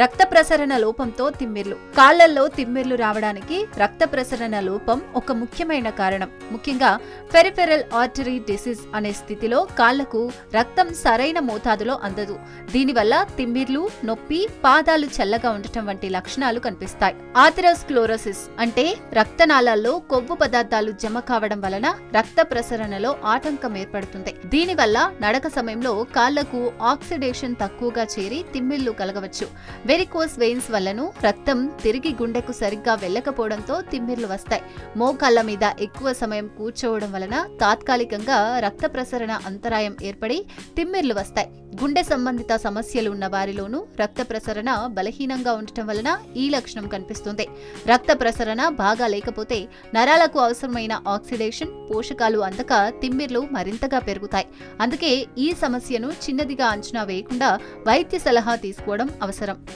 రక్త ప్రసరణ లోపంతో తిమ్మిర్లు. కాళ్ళల్లో తిమ్మిర్లు రావడానికి రక్త ప్రసరణ లోపం ఒక ముఖ్యమైన కారణం. ముఖ్యంగా పెరిఫెరల్ ఆర్టరీ డిసీజ్ అనే స్థితిలో కాళ్ళకు రక్తం సరైన మోతాదులో అందదు. దీనివల్ల తిమ్మిర్లు నొప్పి పాదాలు చల్లగా ఉండటం వంటి లక్షణాలు కనిపిస్తాయి. ఆథెరోస్క్లోరోసిస్ అంటే రక్తనాళాల్లో కొవ్వు పదార్థాలు జమ కావడం వలన రక్త ప్రసరణలో ఆటంకం ఏర్పడుతుంది. దీనివల్ల నడక సమయంలో కాళ్ళకు ఆక్సిడేషన్ తక్కువగా చేరి తిమ్మిర్లు కలగవచ్చు. వెరికోస్ వెయిన్స్ వల్లను రక్తం తిరిగి గుండెకు సరిగ్గా వెళ్ళకపోవడంతో తిమ్మిర్లు వస్తాయి. మోకాళ్ళ మీద ఎక్కువ సమయం కూర్చోవడం వలన తాత్కాలికంగా రక్త ప్రసరణ అంతరాయం ఏర్పడి తిమ్మిర్లు వస్తాయి. గుండె సంబంధిత సమస్యలు ఉన్న వారిలోనూ రక్త ప్రసరణ బలహీనంగా ఉండటం వలన ఈ లక్షణం కనిపిస్తుంది. రక్త ప్రసరణ బాగా లేకపోతే నరాలకు అవసరమైన ఆక్సిడేషన్ పోషకాలు అందక తిమ్మిర్లు మరింతగా పెరుగుతాయి. అందుకే ఈ సమస్యను చిన్నదిగా అంచనా వేయకుండా వైద్య సలహా తీసుకోవడం అవసరం.